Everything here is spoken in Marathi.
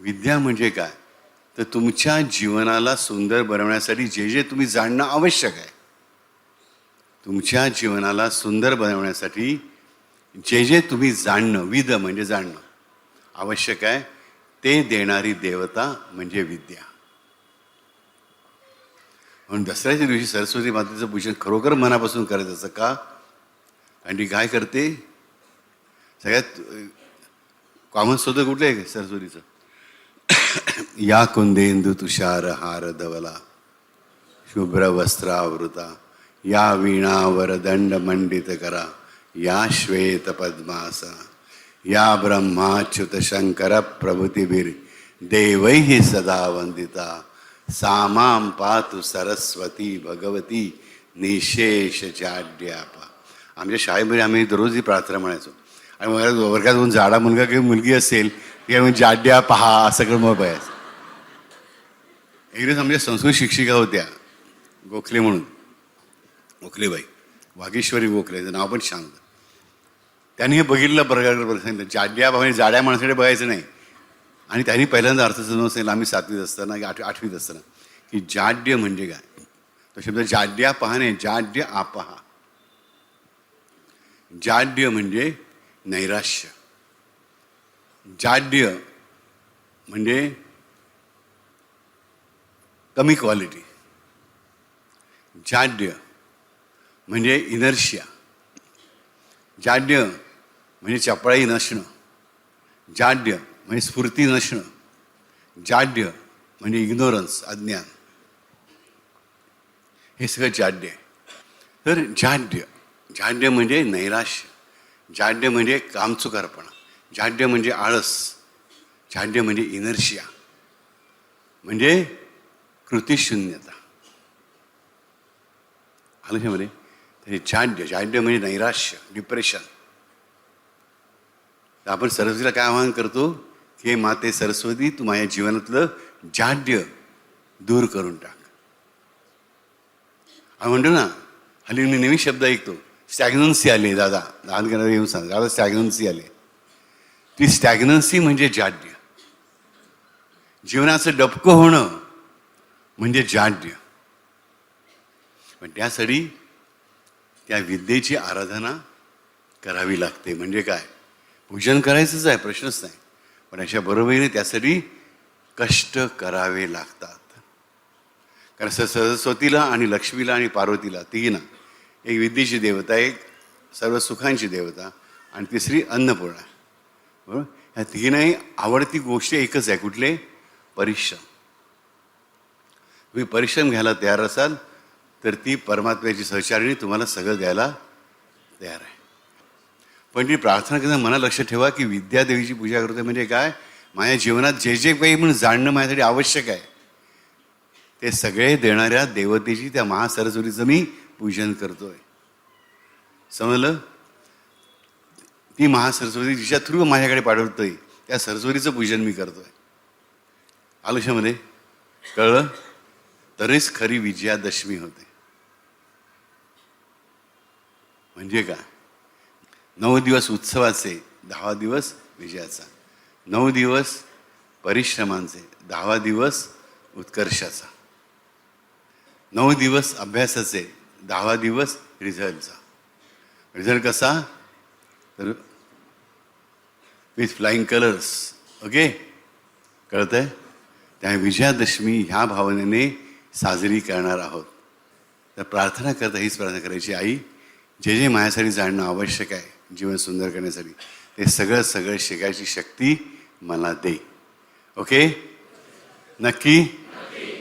विद्या म्हणजे काय? तर तुमच्या जीवनाला सुंदर बनवण्यासाठी जे जे तुम्ही जाणणं आवश्यक आहे तुमच्या जीवनाला सुंदर बनवण्यासाठी जे जे तुम्ही जाणणं विद म्हणजे जाणणं आवश्यक आहे ते देणारी देवता म्हणजे विद्या. म्हणून दसऱ्याच्या दिवशी सरस्वती मातेचं पूजन खरोखर मनापासून करायचं असं का? कारण ती काय करते? सगळ्यात कॉमन स्तोत्र कुठलं आहे सरस्वतीचं? या कुंदेंदू तुषार हार धवला शुभ्र वस्त्रावृता या वीणावर दंड मंडित करा या श्वेत पद्मासा या ब्रह्माच्युत शंकर प्रभृतीभिर देवैः सदा वंदिता सामां पातु सरस्वती भगवती निशेष जाड्यापा आमच्या शाळेमध्ये आम्ही दररोज ही प्रार्थना म्हणायचो आणि वर्गात जाडा मुलगा किंवा मुलगी असेल की जाड्या पहा असं करून मग बघायचं एकदिवस आमच्या संस्कृत शिक्षिका होत्या गोखले म्हणून. गोखलेबाई वागेश्वरी गोखले त्याचं नाव पण छान होतं त्यांनी हे बघितलं प्रकार सांगितलं जाड्या भावाने जाड्या माणसाकडे बघायचं नाही. आणि त्यांनी पहिल्यांदा अर्थ समजून सांगितलं आम्ही सातवीत असताना की आठ आठवीत असताना की जाड्य म्हणजे काय? तो शब्द जाड्या पहाने जाड्य आपहा. जाड्य म्हणजे नैराश्य. जाड्य म्हणजे कमी क्वालिटी जाड्य म्हणजे इनर्शिया जाड्य म्हणजे चपळाई नसणं. जाड्य म्हणजे स्फूर्ती नसणं. जाड्य म्हणजे इग्नोरन्स अज्ञान. हे सगळं जाड्य आहे. तर जाड्य जाड्य म्हणजे नैराश्य. जाड्य म्हणजे कामचुकारपणा. जाड्य म्हणजे आळस जाड्य म्हणजे इनर्शिया म्हणजे कृतीशून्यता. आलं ह्यामध्ये तरी जाड्य जाड्य म्हणजे नैराश्य डिप्रेशन तर आपण सरस्वतीला काय आवाहन करतो? की हे माते सरस्वती तू माझ्या जीवनातलं जाड्य दूर करून टाक. आम्ही म्हणतो ना हल्ली मी नवीन शब्द ऐकतो स्टॅग्नन्सी आली दादा. लहान करायला येऊन सांग दादा स्टॅग्नन्सी आली ती स्टॅग्नन्सी म्हणजे जाड्य. जीवनाचं डबकं होणं म्हणजे जाड्य. पण त्यासाठी त्या विद्येची आराधना करावी लागते. म्हणजे काय? पूजन करायचंच आहे प्रश्नच नाही. पण अशा बरोबरीने त्यासाठी कष्ट करावे लागतात. कारण सरस्वतीला आणि लक्ष्मीला आणि पार्वतीला तिघींना एक विद्येची देवता एक सर्व सुखांची देवता आणि तिसरी अन्नपूर्णा. बरोबर ह्या तिघींनाही आवडती गोष्ट एकच आहे कुठले? परिश्रम. तुम्ही परिश्रम घ्यायला तयार असाल तर ती परमात्म्याची सहचारिणी तुम्हाला सगळं द्यायला तयार आहे. पण ती प्रार्थना करताना मना लक्ष ठेवा की विद्यादेवीची पूजा करते म्हणजे काय? माझ्या जीवनात जे जे काही म्हणून जाणणं माझ्यासाठी आवश्यक आहे ते सगळे देणाऱ्या देवतेची त्या महासरस्वतीचं मी पूजन करतोय. समजलं? ती महासरस्वती जिच्या थ्रू माझ्याकडे पाठवतोय. त्या सरस्वतीचं पूजन मी करतोय. आलुष्यामध्ये कळलं? तरीच खरी विजयादशमी होते. म्हणजे काय नऊ दिवस उत्सवाचे दहावा दिवस विजयाचा. नऊ दिवस परिश्रमांचे दहावा दिवस उत्कर्षाचा. नऊ दिवस अभ्यासाचे दहावा दिवस रिझल्टचा. रिझल्ट कसा? तर विथ फ्लाईंग कलर्स ओके कळत आहे त्या विजयादशमी ह्या भावनेने साजरी करणार आहोत. तर प्रार्थना करता हीच प्रार्थना करायची. आई जे जे माझ्यासाठी जाणणं आवश्यक आहे जीवन सुंदर करण्यासाठी ते सगळं सगळं शिकायची शक्ती मला दे. ओके नक्की?